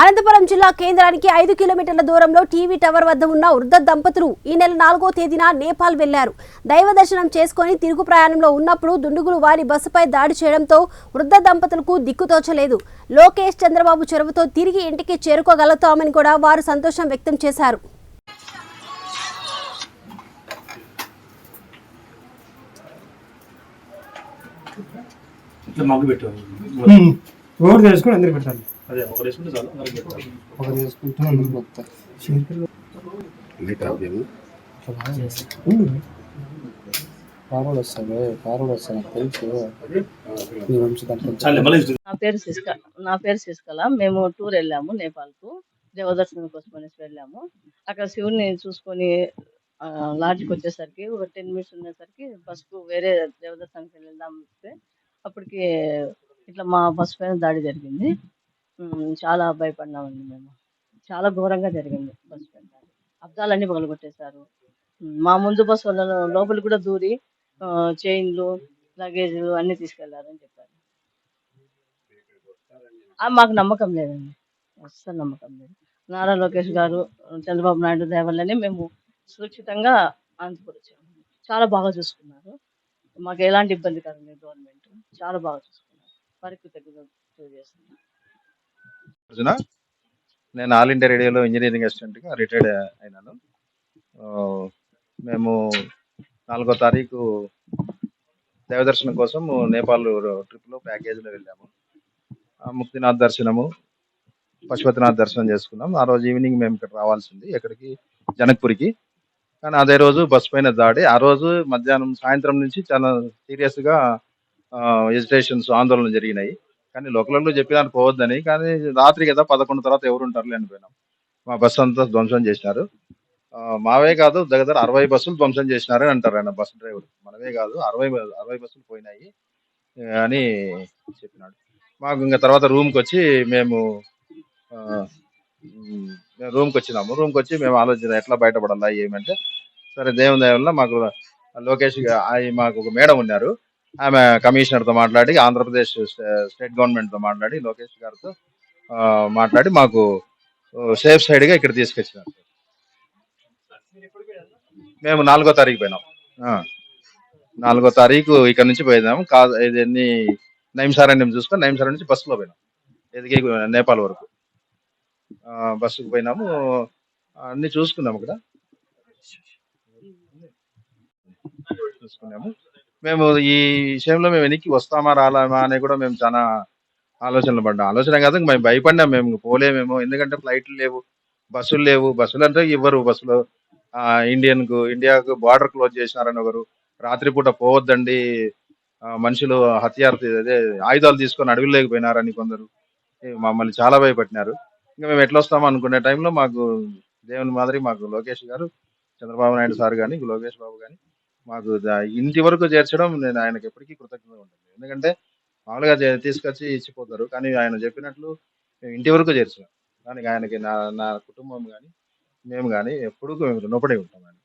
అనంతపురం జిల్లా కేంద్రానికి ఐదు కిలోమీటర్ల దూరంలో టీవీ టవర్ వద్ద ఉన్న వృద్ధ దంపతులు ఈ నెల నాలుగో తేదీన నేపాల్ వెళ్ళారు. దైవ దర్శనం చేసుకుని తిరుగు ప్రయాణంలో ఉన్నప్పుడు దుండుగులు వారి బస్సుపై దాడి చేయడంతో వృద్ధ దంపతులకు దిక్కుతోచలేదు లోకేష్ చంద్రబాబు చొరవతో తిరిగి ఇంటికి చేరుకోగలుగుతామని కూడా వారు సంతోషం వ్యక్తం చేశారు. ఇట్లా మగ్గు పెట్టాము ఓటు తెలుసుకొని అందరికి పెట్టాలి. అదే వేసుకుంటే చాలు. అందరికి నాకు తెలుసు. నీ పేరు శిష్క నా పేరు శిష్కల మేము టూర్ వెళ్ళాము నేపాల్కు. దేవదర్శనం కోసం అనేసి వెళ్ళాము. అక్కడ శివుని చూసుకొని లాడ్జ్కి వచ్చేసరికి ఒక టెన్ మినిట్స్ ఉండేసరికి బస్కు వేరే దేవదర్శనానికి వెళ్దాం అప్పటికి ఇట్లా మా బస్ పైన దాడి జరిగింది. చాలా భయపడినామండి మేము. చాలా ఘోరంగా జరిగింది బస్సు పైన అద్దాలన్నీ పగలగొట్టేశారు. మా ముందు బస్సు వాళ్ళ లోపలికి కూడా దూరి చైన్లు లగేజ్ అన్ని తీసుకెళ్ళారని చెప్పారు. మాకు నమ్మకం లేదండి. అస్సలు నమ్మకం లేదు. నారా లోకేష్ గారు చంద్రబాబు నాయుడు దేవాలని మేము సురక్షితంగా అనంతపురం వచ్చాము చాలా బాగా చూసుకున్నారు. మాకు ఎలాంటి ఇబ్బంది కలగలేదు గవర్నమెంట్. చాలా బాగా చూసుకున్నారు. వారికి కృతజ్ఞతలు తెలియజేస్తున్నాను అర్జున? నేను ఆల్ ఇండియా రేడియోలో ఇంజనీరింగ్ అసిస్టెంట్గా రిటైర్డ్ అయినాను. మేము నాలుగో తారీఖు దేవదర్శనం కోసం నేపాల్ ట్రిప్లో ప్యాకేజీలో వెళ్ళాము. ఆ, ముక్తినాథ్ దర్శనము పశుపతినాథ్ దర్శనం చేసుకున్నాం. ఆ రోజు ఈవినింగ్ మేము ఇక్కడ రావాల్సింది ఎక్కడికి? జనక్పూర్కి. కానీ అదే రోజు బస్ పైన దాడి. ఆ రోజు మధ్యాహ్నం సాయంత్రం నుంచి చాలా సీరియస్గా ఎజిటేషన్స్ ఆందోళన జరిగినాయి. కానీ లోకల్లో చెప్పేదాన్ని పోవద్దని కానీ రాత్రి కదా పదకొండు తర్వాత ఎవరు ఉంటారు అనిపోయినాం మా బస్సు అంతా ధ్వంసం చేసినారు. మావే కాదు దగ్గర అరవై బస్సులు ధ్వంసం చేసినారని అంటారు ఆయన బస్సు డ్రైవర్. మనమే కాదు అరవై అరవై బస్సులు పోయినాయి అని చెప్పినాడు. మాకు ఇంకా తర్వాత రూమ్కి వచ్చి మేము మేము రూమ్కి వచ్చినాము. రూమ్కి వచ్చి మేము ఆలోచన ఎట్లా బయటపడాలా ఏమంటే సరే దేవుని దయ వల్ల మాకు లోకేష్ గా- మాకు ఒక మేడం ఉన్నారు. ఆమె కమిషనర్తో మాట్లాడి ఆంధ్రప్రదేశ్ స్టేట్ గవర్నమెంట్తో మాట్లాడి లోకేష్ గారితో మాట్లాడి మాకు సేఫ్ సైడ్గా ఇక్కడ తీసుకొచ్చినారు. మేము నాలుగో తారీఖు పోయినాం. నాలుగో తారీఖు ఇక్కడ నుంచి పోయినాము కా ఇది ఎన్ని నైంసారణ్యం చూసుకొని నైంసారణ్యం నుంచి బస్సులో పోయినాం. ఎదిగి నేపాల్ వరకు. బస్సుకు పోయినాము. అన్ని చూసుకున్నాము ఇక్కడ. చూసుకున్నాము. మేము ఈ విషయంలో మేము వెనక్కి వస్తామా రాలామా అని కూడా మేము చాలా ఆలోచనలు పడ్డాం. ఆలోచన కాదు మేము భయపడ్డాం మేము పోలేమేమో. ఎందుకంటే ఫ్లైట్లు లేవు బస్సులు లేవు. బస్సులు అంటే ఇవ్వరు బస్సులు. ఇండియన్కు ఇండియాకు బార్డర్ క్లోజ్ చేసినారని ఒకరు. రాత్రిపూట పోవద్దండి మనుషులు హత్యార్థి అదే ఆయుధాలు తీసుకొని అడవిలేకపోయినారని కొందరు. మమ్మల్ని చాలా భయపెట్టినారు. ఇంకా మేము ఎట్లా వస్తామో అనుకునే టైంలో మాకు దేవుని మాదిరి మాకు లోకేష్ గారు చంద్రబాబు నాయుడు సార్ కానీ లోకేష్ బాబు కానీ మాకు ఇంటి వరకు చేర్చడం నేను ఆయనకి ఎప్పటికీ కృతజ్ఞత ఉంటుంది ఎందుకంటే మామూలుగా తీసుకొచ్చి ఇచ్చిపోతారు. కానీ ఆయన చెప్పినట్లు మేము ఇంటి వరకు చేర్చాం దానికి ఆయనకి నా నా కుటుంబం కానీ మేము కానీ ఎప్పుడూ మేము రుణపడి ఉంటాం ఆయన.